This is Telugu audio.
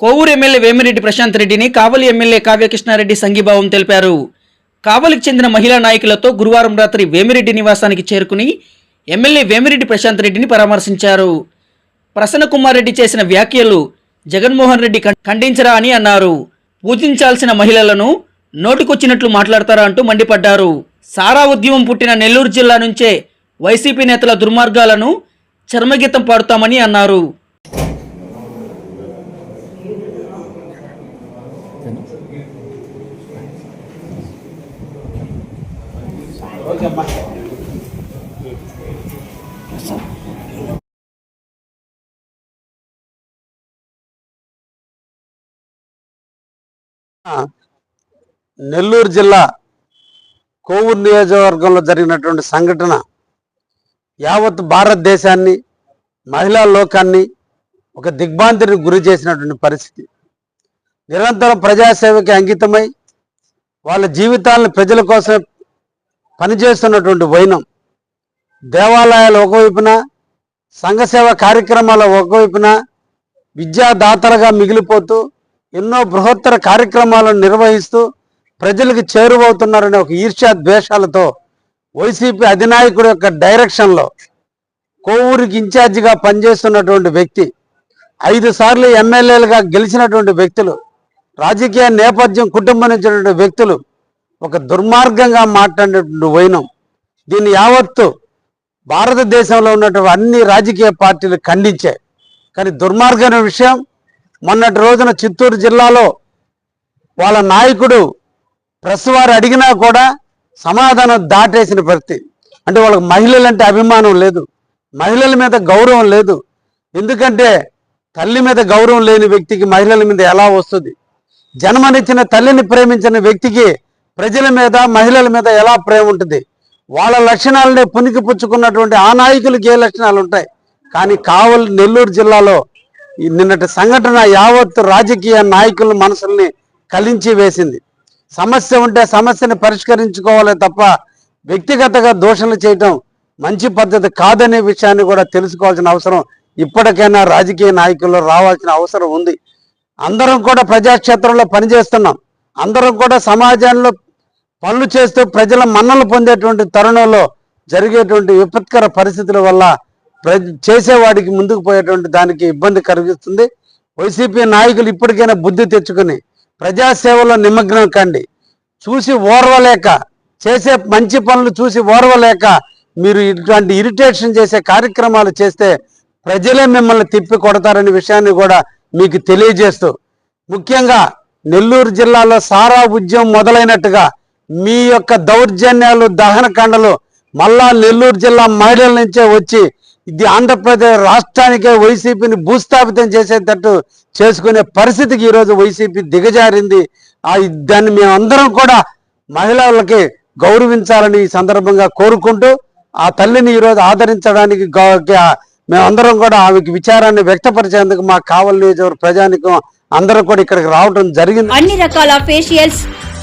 కోవూరు ఎమ్మెల్యే వేమిరెడ్డి ప్రశాంత్ రెడ్డిని కావలి ఎమ్మెల్యే కావ్యకృష్ణారెడ్డి సంఘీభావం తెలిపారు. కావలికి చెందిన మహిళా నాయకులతో గురువారం రాత్రి వేమిరెడ్డి నివాసానికి చేరుకుని ఎమ్మెల్యే వేమిరెడ్డి ప్రశాంత్ రెడ్డిని పరామర్శించారు. ప్రసన్నకుమార్ రెడ్డి చేసిన వ్యాఖ్యలు జగన్మోహన్ రెడ్డి ఖండించరా అని అన్నారు. పూజించాల్సిన మహిళలను నోటికొచ్చినట్లు మాట్లాడతారా అంటూ మండిపడ్డారు. సారా ఉద్యమం పుట్టిన నెల్లూరు జిల్లా నుంచే వైసీపీ నేతల దుర్మార్గాలను చర్మగీతం పాడుతామని అన్నారు. నెల్లూరు జిల్లా కోవూరు నియోజకవర్గంలో జరిగినటువంటి సంఘటన యావత్ భారతదేశాన్ని మహిళా లోకాన్ని ఒక దిగ్భాంతిని గురి చేసినటువంటి పరిస్థితి. నిరంతరం ప్రజాసేవకి అంకితమై వాళ్ళ జీవితాలను ప్రజల కోసం పనిచేస్తున్నటువంటి వైనం. దేవాలయాలు ఒకవైపున సంఘసేవ కార్యక్రమాల ఒకవైపున విద్యాదాతలుగా మిగిలిపోతూ ఎన్నో బృహత్తర కార్యక్రమాలను నిర్వహిస్తూ ప్రజలకు చేరువవుతున్నారనే ఒక ఈర్ష్యా ద్వేషాలతో వైసీపీ అధినాయకుడు యొక్క డైరెక్షన్లో కోవూరికి ఇన్ఛార్జిగా పనిచేస్తున్నటువంటి వ్యక్తి ఐదు సార్లు ఎమ్మెల్యేలుగా గెలిచినటువంటి వ్యక్తులు రాజకీయ నేపథ్యం కుటుంబం నుంచినటువంటి వ్యక్తులు ఒక దుర్మార్గంగా మాట్లాడినటువంటి వైనం. దీన్ని యావత్తు భారతదేశంలో ఉన్నటువంటి అన్ని రాజకీయ పార్టీలు ఖండించాయి. కానీ దుర్మార్గమైన విషయం మొన్నటి రోజున చిత్తూరు జిల్లాలో వాళ్ళ నాయకుడు ప్రెస్ వారు అడిగినా కూడా సమాధానం దాటేసిన పరిస్థితి. అంటే వాళ్ళకి మహిళలంటే అభిమానం లేదు. మహిళల మీద గౌరవం లేదు. ఎందుకంటే తల్లి మీద గౌరవం లేని వ్యక్తికి మహిళల మీద ఎలా వస్తుంది? జన్మనిచ్చిన తల్లిని ప్రేమించిన వ్యక్తికి ప్రజల మీద మహిళల మీద ఎలా ప్రేమ ఉంటుంది? వాళ్ళ లక్షణాలనే పునికి పుచ్చుకున్నటువంటి ఆ నాయకులకి ఏ లక్షణాలు ఉంటాయి? కానీ కావలి నెల్లూరు జిల్లాలో నిన్నటి సంఘటన యావత్తు రాజకీయ నాయకుల మనసుల్ని కలించి వేసింది. సమస్య ఉంటే సమస్యని పరిష్కరించుకోవాలి తప్ప వ్యక్తిగతంగా దోషణలు చేయటం మంచి పద్ధతి కాదనే విషయాన్ని కూడా తెలుసుకోవాల్సిన అవసరం ఇప్పటికైనా రాజకీయ నాయకుల్లో రావాల్సిన అవసరం ఉంది. అందరం కూడా ప్రజాక్షేత్రంలో పనిచేస్తున్నాం. అందరం కూడా సమాజంలో పనులు చేస్తూ ప్రజల మన్నలు పొందేటువంటి తరుణంలో జరిగేటువంటి విపత్కర పరిస్థితుల వల్ల చేసేవాడికి ముందుకు పోయేటువంటి దానికి ఇబ్బంది కలిగిస్తుంది. వైసీపీ నాయకులు ఇప్పటికైనా బుద్ధి తెచ్చుకుని ప్రజాసేవలో నిమగ్నం కండి. చూసి ఓర్వలేక చేసే మంచి పనులు చూసి ఓర్వలేక మీరు ఇటువంటి ఇరిటేషన్ చేసే కార్యక్రమాలు చేస్తే ప్రజలే మిమ్మల్ని తిప్పి కొడతారనే విషయాన్ని కూడా మీకు తెలియజేస్తూ ముఖ్యంగా నెల్లూరు జిల్లాలో సారా ఉద్యమం మొదలైనట్టుగా మీ యొక్క దౌర్జన్యాలు దహనకాండలు మళ్ళా నెల్లూరు జిల్లా మహిళల నుంచే వచ్చి ఇది ఆంధ్రప్రదేశ్ రాష్ట్రానికే వైసీపీని భూస్థాపితం చేసేటట్టు చేసుకునే పరిస్థితికి ఈరోజు వైసీపీ దిగజారింది. ఆ దాన్ని మేమందరం కూడా మహిళలకి గౌరవించాలని ఈ సందర్భంగా కోరుకుంటూ ఆ తల్లిని ఈరోజు ఆదరించడానికి గౌ- మేమందరం కూడా ఆమెకి విచారాన్ని వ్యక్తపరిచేందుకు మా కావలి నియోజకవర్గ ప్రజానికం అందరూ కూడా ఇక్కడికి రావడం జరిగింది. అన్ని రకాల ఫేషియల్స్